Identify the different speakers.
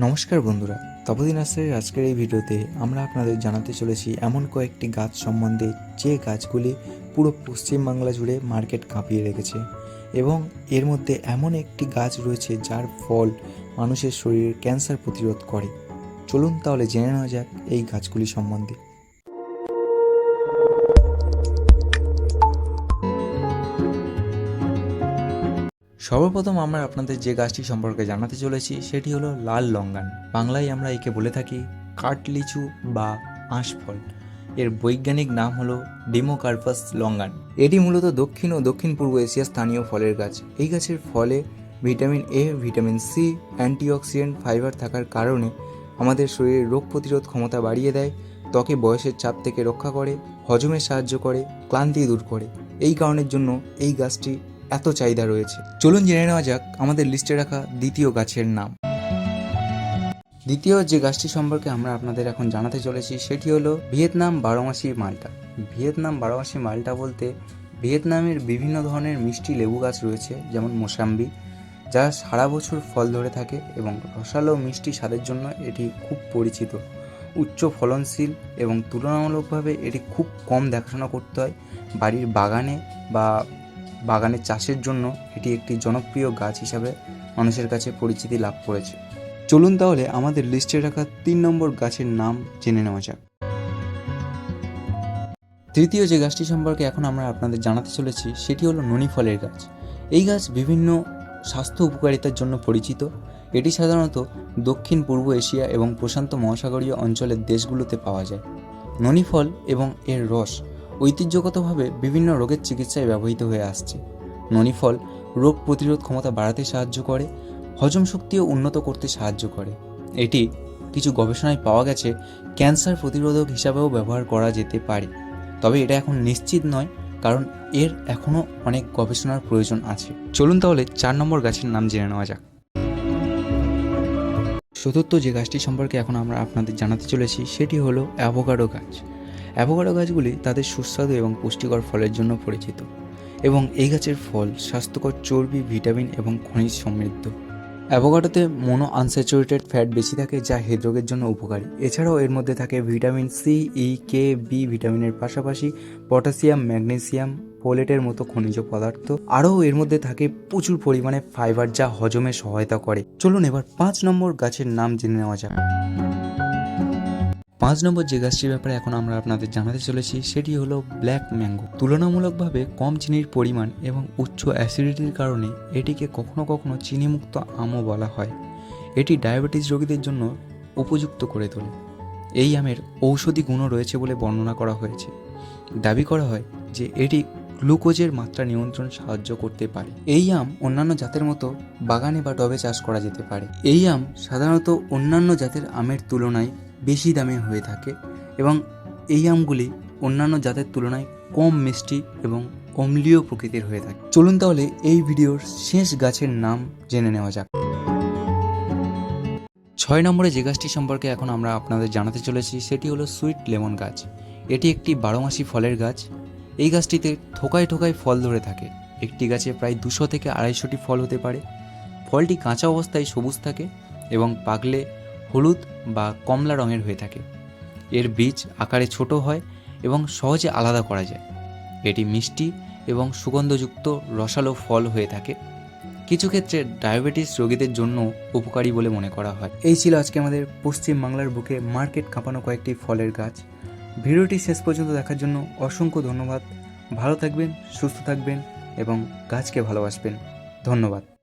Speaker 1: নমস্কার বন্ধুরা তপদি আসরের আজকের এই ভিডিওতে আমরা আপনাদের জানাতে চলেছি এমন কয়েকটি গাছ সম্বন্ধে যে গাছগুলি পুরো পশ্চিমবাংলা জুড়ে মার্কেট কাঁপিয়ে রেখেছে এবং এর মধ্যে এমন একটি গাছ রয়েছে যার ফল মানুষের শরীরের ক্যান্সার প্রতিরোধ করে। চলুন তাহলে জেনে নেওয়া যাক এই গাছগুলি সম্বন্ধে। সর্বপ্রথম আমরা আপনাদের যে গাছটি সম্পর্কে জানাতে চলেছি, সেটি হলো লাল লঙ্গান। বাংলায় আমরা একে বলে থাকি কাঠলিচু বা আঁশফল। এর বৈজ্ঞানিক নাম হলো ডিমোকার্পাস লঙ্গান। এটি মূলত দক্ষিণ ও দক্ষিণ পূর্ব এশিয়ার স্থানীয় ফলের গাছ। এই গাছের ফলে vitamin A vitamin C antioxidant fibre থাকার কারণে আমাদের শরীরের রোগ প্রতিরোধ ক্ষমতা বাড়িয়ে দেয়, ত্বকে বয়সের চাপ থেকে রক্ষা করে, হজমে সাহায্য করে, ক্লান্তি দূর করে। এই কারণের জন্য এই গাছটি এত চাহিদা রয়েছে। চলুন জেনে নেওয়া যাক আমাদের লিস্টে রাখা দ্বিতীয় গাছের নাম। দ্বিতীয় যে গাছটি সম্পর্কে আমরা আপনাদের এখন জানাতে চলেছি, সেটি হলো ভিয়েতনাম বারোমাসি মালটা। ভিয়েতনাম বারোমাসি মালটা বলতে ভিয়েতনামের বিভিন্ন ধরনের মিষ্টি লেবু গাছ রয়েছে, যেমন মোসাম্বি, যা সারা বছর ফল ধরে থাকে এবং রসালো মিষ্টি স্বাদের জন্য এটি খুব পরিচিত। উচ্চ ফলনশীল এবং তুলনামূলকভাবে এটি খুব কম দেখাশোনা করতে হয় বাড়ির বাগানে বা বাগানের চাষের জন্য এটি একটি জনপ্রিয় গাছ হিসাবে মানুষের কাছে পরিচিতি লাভ করেছে। চলুন তাহলে আমাদের লিস্টে রাখা তিন নম্বর গাছের নাম জেনে নেওয়া যাক। তৃতীয় যে গাছটি সম্পর্কে এখন আমরা আপনাদের জানাতে চলেছি, সেটি হলো ননি ফলের গাছ। এই গাছ বিভিন্ন স্বাস্থ্য উপকারিতার জন্য পরিচিত। এটি সাধারণত দক্ষিণ, পূর্ব এশিয়া এবং প্রশান্ত মহাসাগরীয় অঞ্চলের দেশগুলোতে পাওয়া যায়। ননি ফল এবং এর রস ঐতিহ্যগতভাবে বিভিন্ন রোগের চিকিৎসায় ব্যবহৃত হয়ে আসছে। ননি ফল রোগ প্রতিরোধ ক্ষমতা বাড়াতে সাহায্য করে, হজম শক্তিও উন্নত করতে সাহায্য করে। এটি কিছু গবেষণায় পাওয়া গেছে, ক্যান্সার প্রতিরোধক হিসাবেও ব্যবহার করা যেতে পারে। তবে এটা এখন নিশ্চিত নয়, কারণ এর এখনও অনেক গবেষণার প্রয়োজন আছে। চলুন তাহলে চার নম্বর গাছের নাম জেনে নেওয়া যাক। চতুর্থ যে গাছটি সম্পর্কে এখন আমরা আপনাদের জানাতে চলেছি, সেটি হলো অ্যাভোকাডো গাছ। অ্যাভোকাডো গাছগুলি তাদের সুস্বাদু এবং পুষ্টিকর ফলের জন্য পরিচিত এবং এই গাছের ফল স্বাস্থ্যকর চর্বি, ভিটামিন এবং খনিজ সমৃদ্ধ। অ্যাভোকাডোতে মোনো আনস্যাচুরেটেড ফ্যাট বেশি থাকে যা হৃদরোগের জন্য উপকারী। এছাড়াও এর মধ্যে থাকে vitamin C, E, K, B ভিটামিনের পাশাপাশি পটাশিয়াম, ম্যাগনেসিয়াম, ফোলেটের মতো খনিজ পদার্থ। আরও এর মধ্যে থাকে প্রচুর পরিমাণে ফাইবার যা হজমে সহায়তা করে। চলুন এবার পাঁচ নম্বর গাছের নাম জেনে নেওয়া যাক। পাঁচ নম্বর যে গাছটির ব্যাপারে এখন আমরা আপনাদের জানাতে চলেছি, সেটি হলো ব্ল্যাক ম্যাঙ্গো। তুলনামূলকভাবে কম চিনির পরিমাণ এবং উচ্চ অ্যাসিডিটির কারণে এটিকে কখনো কখনো চিনিমুক্ত আমও বলা হয়। এটি ডায়াবেটিস রোগীদের জন্য উপযুক্ত করে তোলে। এই আমের ঔষধি গুণও রয়েছে বলে বর্ণনা করা হয়েছে। দাবি করা হয় যে এটি গ্লুকোজের মাত্রা নিয়ন্ত্রণ সাহায্য করতে পারে। এই আম অন্যান্য জাতের মতো বাগানে বা টবে চাষ করা যেতে পারে। এই আম সাধারণত অন্যান্য জাতের আমের তুলনায় বেশি দামে হয়ে থাকে এবং এই আমগুলি অন্যান্য জাতের তুলনায় কম মিষ্টি এবং অম্লীয় প্রকৃতির হয়ে থাকে। চলুন তাহলে এই ভিডিওর শেষ গাছের নাম জেনে নেওয়া যাক। ছয় নম্বরে যে গাছটি সম্পর্কে এখন আমরা আপনাদের জানাতে চলেছি, সেটি হলো সুইট লেমন গাছ। এটি একটি বারোমাসি ফলের গাছ। এই গাছটিতে থোকায় ঠোকায় ফল ধরে থাকে। একটি গাছে প্রায় দুশো থেকে আড়াইশোটি ফল হতে পারে। ফলটি কাঁচা অবস্থায় সবুজ থাকে এবং পাকলে হলুদ বা কমলা রঙের হয়ে থাকে। এর বীজ আকারে ছোট হয় এবং সহজে আলাদা করা যায়। এটি মিষ্টি এবং সুগন্ধযুক্ত রসালো ফল হয়ে থাকে। কিছু ক্ষেত্রে ডায়াবেটিস রোগীদের জন্য উপকারী বলে মনে করা হয়। এই ছিল আজকে আমাদের পশ্চিম বাংলার বুকে মার্কেট কাঁপানো কয়েকটি ফলের গাছ। ভিডিওটি শেষ পর্যন্ত দেখার জন্য অসংখ্য ধন্যবাদ। ভালো থাকবেন, সুস্থ থাকবেন এবং গাছকে ভালোবাসবেন। ধন্যবাদ।